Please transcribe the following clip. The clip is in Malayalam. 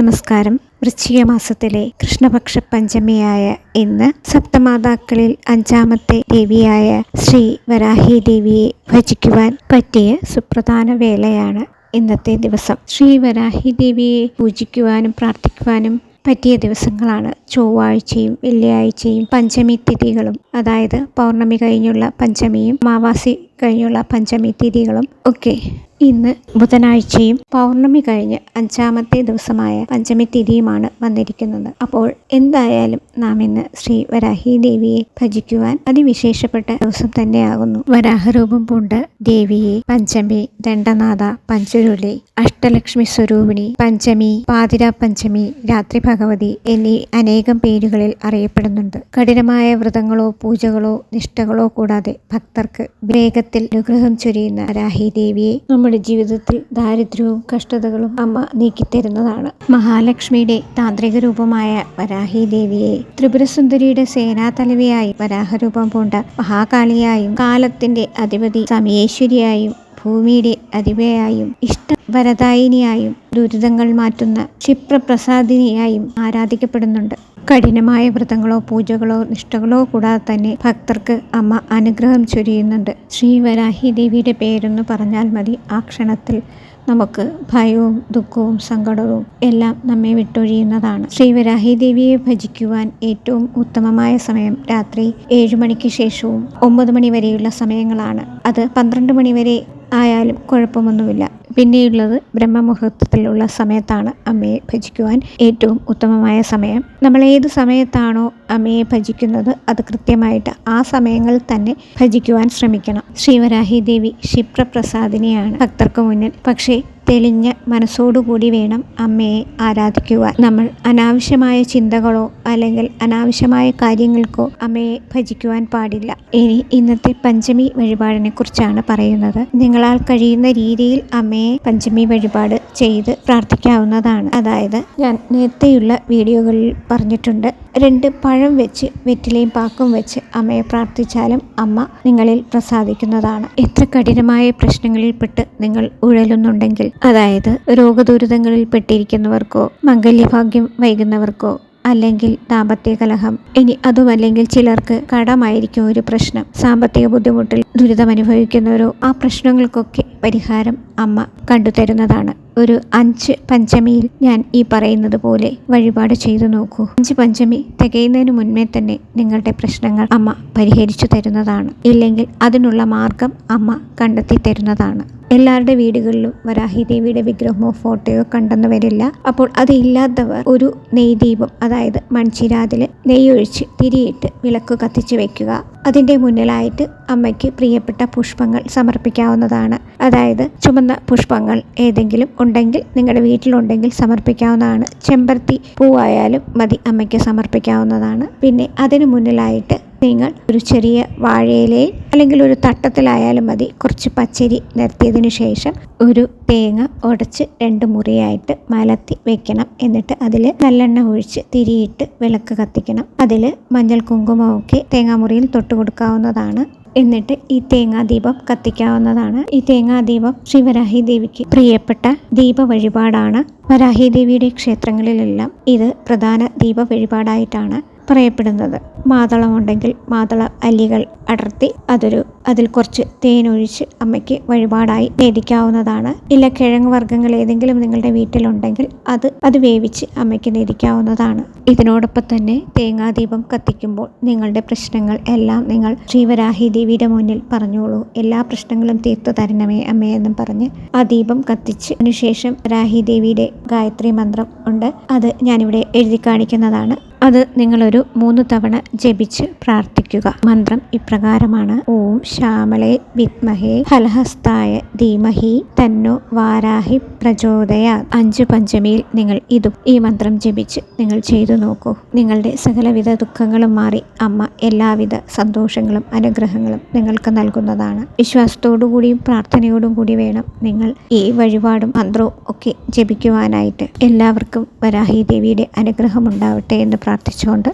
നമസ്കാരം. വൃശ്ചിക മാസത്തിലെ കൃഷ്ണപക്ഷ പഞ്ചമിയായ ഇന്ന് സപ്തമാതാക്കളിൽ അഞ്ചാമത്തെ ദേവിയായ ശ്രീ വരാഹി ദേവിയെ ഭജിക്കുവാൻ പറ്റിയ സുപ്രധാന വേളയാണ് ഇന്നത്തെ ദിവസം. ശ്രീ വരാഹി ദേവിയെ പൂജിക്കുവാനും പ്രാർത്ഥിക്കുവാനും പറ്റിയ ദിവസങ്ങളാണ്. ചൊവ്വാഴ്ചയും വെള്ളിയാഴ്ചയും പഞ്ചമി തിഥികളും. അതായത് പൗർണമി കഴിഞ്ഞുള്ള പഞ്ചമിയും അമാവാസി കഴിഞ്ഞുള്ള പഞ്ചമി തിഥികളും ഒക്കെ ഇന്ന് ബുധനാഴ്ചയും പൗർണമി കഴിഞ്ഞ് അഞ്ചാമത്തെ ദിവസമായ പഞ്ചമി തിഥിയുമാണ് വന്നിരിക്കുന്നത്. അപ്പോൾ എന്തായാലും നാം ഇന്ന് ശ്രീ വരാഹി ദേവിയെ ഭജിക്കുവാൻ അതിവിശേഷപ്പെട്ട ദിവസം തന്നെയാകുന്നു. വരാഹരൂപം പൂണ്ട് ദേവിയെ പഞ്ചമി ദണ്ഡനാഥ പഞ്ചരുളി അഷ്ടലക്ഷ്മി സ്വരൂപിണി പഞ്ചമി പാതിര പഞ്ചമി രാത്രി ഭഗവതി എന്നീ അനേകം പേരുകളിൽ അറിയപ്പെടുന്നുണ്ട്. കഠിനമായ വ്രതങ്ങളോ പൂജകളോ നിഷ്ഠകളോ കൂടാതെ ഭക്തർക്ക് വേഗത്തിൽ അനുഗ്രഹം ചൊരിയുന്ന വരാഹി ദേവിയെ നമ്മുടെ ജീവിതത്തിൽ ദാരിദ്ര്യവും കഷ്ടതകളും അമ്മ നീക്കിത്തരുന്നതാണ്. മഹാലക്ഷ്മിയുടെ താന്ത്രിക രൂപമായ വരാഹി ദേവിയെ ത്രിപുരസുന്ദരിയുടെ സേനാതലവിയായി വരാഹരൂപം പൂണ്ട മഹാകാളിയായും കാലത്തിന്റെ അധിപതി സമയേശ്വരിയായും ഭൂമിയുടെ അധിപയായും ഇഷ്ടവരദായിനിയായും ദുരിതങ്ങൾ മാറ്റുന്ന ക്ഷിപ്രപ്രസാദിനിയായും ആരാധിക്കപ്പെടുന്നുണ്ട്. കഠിനമായ വ്രതങ്ങളോ പൂജകളോ നിഷ്ഠകളോ കൂടാതെ തന്നെ ഭക്തർക്ക് അമ്മ അനുഗ്രഹം ചൊരിയുന്നുണ്ട്. ശ്രീ വരാഹി ദേവിയുടെ പേരെന്ന് പറഞ്ഞാൽ മതി. ആ ക്ഷണത്തിൽ നമുക്ക് ഭയവും ദുഃഖവും സങ്കടവും എല്ലാം നമ്മെ വിട്ടൊഴിയുന്നതാണ്. ശ്രീവരാഹി ദേവിയെ ഭജിക്കുവാൻ ഏറ്റവും ഉത്തമമായ സമയം രാത്രി ഏഴു മണിക്ക് ശേഷവും ഒമ്പത് മണി വരെയുള്ള സമയങ്ങളാണ്. അത് പന്ത്രണ്ട് മണി വരെ ആയാലും കുഴപ്പമൊന്നുമില്ല. പിന്നെയുള്ളത് ബ്രഹ്മമുഹൂർത്തത്തിലുള്ള സമയത്താണ് അമ്മയെ ഭജിക്കുവാൻ ഏറ്റവും ഉത്തമമായ സമയം. നമ്മൾ ഏത് സമയത്താണോ അമ്മയെ ഭജിക്കുന്നത് അത് കൃത്യമായിട്ട് ആ സമയങ്ങളിൽ തന്നെ ഭജിക്കുവാൻ ശ്രമിക്കണം. ശ്രീവരാഹി ദേവി ക്ഷിപ്രപ്രസാദിനിയാണ് ഭക്തർക്ക് മുന്നിൽ. പക്ഷേ തെളിഞ്ഞ മനസ്സോടുകൂടി വേണം അമ്മയെ ആരാധിക്കുവാൻ. നമ്മൾ അനാവശ്യമായ ചിന്തകളോ അല്ലെങ്കിൽ അനാവശ്യമായ കാര്യങ്ങൾക്കോ അമ്മയെ ഭജിക്കുവാൻ പാടില്ല. ഇനി ഇന്നത്തെ പഞ്ചമി വഴിപാടിനെ കുറിച്ചാണ് പറയുന്നത്. നിങ്ങളാൽ കഴിയുന്ന രീതിയിൽ അമ്മയെ പഞ്ചമി വഴിപാട് ചെയ്ത് പ്രാർത്ഥിക്കാവുന്നതാണ്. അതായത് ഞാൻ നേരത്തെയുള്ള വീഡിയോകളിൽ പറഞ്ഞിട്ടുണ്ട്. രണ്ട് പഴം വെച്ച് വെറ്റിലയും പാക്കും വെച്ച് അമ്മയെ പ്രാർത്ഥിച്ചാലും അമ്മ നിങ്ങളിൽ പ്രസാദിക്കുന്നതാണ്. എത്ര കഠിനമായ പ്രശ്നങ്ങളിൽപ്പെട്ട് നിങ്ങൾ ഉഴലുന്നുണ്ടെങ്കിൽ അതായത് രോഗദുരിതങ്ങളിൽ പെട്ടിരിക്കുന്നവർക്കോ മംഗല്യഭാഗ്യം വൈകുന്നവർക്കോ അല്ലെങ്കിൽ ദാമ്പത്യ കലഹം ഇനി അതുമല്ലെങ്കിൽ ചിലർക്ക് കടമായിരിക്കും ഒരു പ്രശ്നം. സാമ്പത്തിക ബുദ്ധിമുട്ടിൽ ദുരിതമനുഭവിക്കുന്നവരോ ആ പ്രശ്നങ്ങൾക്കൊക്കെ പരിഹാരം അമ്മ കണ്ടുതരുന്നതാണ്. ഒരു അഞ്ച് പഞ്ചമിയിൽ ഞാൻ ഈ പറയുന്നത് പോലെ വഴിപാട് ചെയ്തു നോക്കൂ. അഞ്ച് പഞ്ചമി തികയുന്നതിന് മുന്നേ തന്നെ നിങ്ങളുടെ പ്രശ്നങ്ങൾ അമ്മ പരിഹരിച്ചു തരുന്നതാണ്. ഇല്ലെങ്കിൽ അതിനുള്ള മാർഗം അമ്മ കണ്ടെത്തി തരുന്നതാണ് എല്ലാവരുടെ വീടുകളിലും വരാഹി ദേവിയുടെ വിഗ്രഹമോ ഫോട്ടോയോ കണ്ടെന്ന് വരില്ല അപ്പോൾ അതില്ലാത്തവർ ഒരു നെയ്ദീപം അതായത് മൺചിരാതിൽ നെയ്യൊഴിച്ച് തിരിയിട്ട് വിളക്ക് കത്തിച്ചു വെക്കുക. അതിന്റെ മുന്നിലായിട്ട് അമ്മയ്ക്ക് പ്രിയപ്പെട്ട പുഷ്പങ്ങൾ സമർപ്പിക്കാവുന്നതാണ്. അതായത് ചുമന്ന പുഷ്പങ്ങൾ ഏതെങ്കിലും ഉണ്ടെങ്കിൽ നിങ്ങളുടെ വീട്ടിലുണ്ടെങ്കിൽ സമർപ്പിക്കാവുന്നതാണ്. ചെമ്പരത്തി പൂവായാലും മതി അമ്മയ്ക്ക് സമർപ്പിക്കാവുന്നതാണ്. പിന്നെ അതിന് മുന്നിലായിട്ട് നിങ്ങൾ ഒരു ചെറിയ വാഴയിലയിൽ അല്ലെങ്കിൽ ഒരു തട്ടത്തിലായാലും മതി. കുറച്ച് പച്ചരി നിരത്തിയതിന് ശേഷം ഒരു തേങ്ങ ഉടച്ച് രണ്ട് മുറിയായിട്ട് മലത്തി വെക്കണം. എന്നിട്ട് അതിൽ നല്ലെണ്ണ ഒഴിച്ച് തിരിയിട്ട് വിളക്ക് കത്തിക്കണം. അതിൽ മഞ്ഞൾ കുങ്കുമമൊക്കെ തേങ്ങാമുറിയിൽ തൊട്ട് കൊടുക്കാവുന്നതാണ്. എന്നിട്ട് ഈ തേങ്ങാ ദീപം കത്തിക്കാവുന്നതാണ്. ഈ തേങ്ങാ തേങ്ങാദീപം ശ്രീവരാഹി ദേവിക്ക് പ്രിയപ്പെട്ട ദീപ വഴിപാടാണ് വരാഹി ദേവിയുടെ ക്ഷേത്രങ്ങളിലെല്ലാം ഇത് പ്രധാന ദീപ വഴിപാടായിട്ടാണ് പറയപ്പെടുന്നത്. മാതളമുണ്ടെങ്കിൽ മാതള അല്ലികൾ അടർത്തി അതൊരു അതിൽ കുറച്ച് തേനൊഴിച്ച് അമ്മയ്ക്ക് വഴിപാടായി നേദിക്കാവുന്നതാണ്. ഇല്ല കിഴങ്ങ് വർഗങ്ങൾ ഏതെങ്കിലും നിങ്ങളുടെ വീട്ടിലുണ്ടെങ്കിൽ അത് അത് വേവിച്ച് അമ്മയ്ക്ക് നേദിക്കാവുന്നതാണ്. ഇതിനോടൊപ്പം തന്നെ തേങ്ങാദീപം കത്തിക്കുമ്പോൾ നിങ്ങളുടെ പ്രശ്നങ്ങൾ എല്ലാം നിങ്ങൾ ശ്രീവരാഹി ദേവിയുടെ മുന്നിൽ പറഞ്ഞോളൂ. എല്ലാ പ്രശ്നങ്ങളും തീർത്തു തരണമേ അമ്മേ എന്നും പറഞ്ഞ് ആ ദീപം കത്തിച്ച് അതിനുശേഷം രാഹി ദേവിയുടെ ഗായത്രി മന്ത്രം ഉണ്ട്. അത് ഞാനിവിടെ എഴുതി കാണിക്കുന്നതാണ്. അത് നിങ്ങളൊരു മൂന്ന് തവണ ജപിച്ച് പ്രാർത്ഥിക്കുക. മന്ത്രം ഇപ്രകാരമാണ്. ഓം ശ്യാമളെ വിത്മഹേ ഹലഹസ്തായ ധീമഹി തന്നോ വാരാഹി പ്രചോദയ. അഞ്ച് പഞ്ചമിയിൽ നിങ്ങൾ ഇതും ഈ മന്ത്രം ജപിച്ച് നിങ്ങൾ ചെയ്തു നോക്കൂ. നിങ്ങളുടെ സകലവിധ ദുഃഖങ്ങളും മാറി അമ്മ എല്ലാവിധ സന്തോഷങ്ങളും അനുഗ്രഹങ്ങളും നിങ്ങൾക്ക് നൽകുന്നതാണ്. വിശ്വാസത്തോടു കൂടിയും പ്രാർത്ഥനയോടും കൂടി വേണം നിങ്ങൾ ഈ വഴിപാടും മന്ത്രവും ഒക്കെ ജപിക്കുവാനായിട്ട്. എല്ലാവർക്കും വരാഹി ദേവിയുടെ അനുഗ്രഹം ഉണ്ടാവട്ടെ എന്ന് പ്രാർത്ഥിച്ചുകൊണ്ട്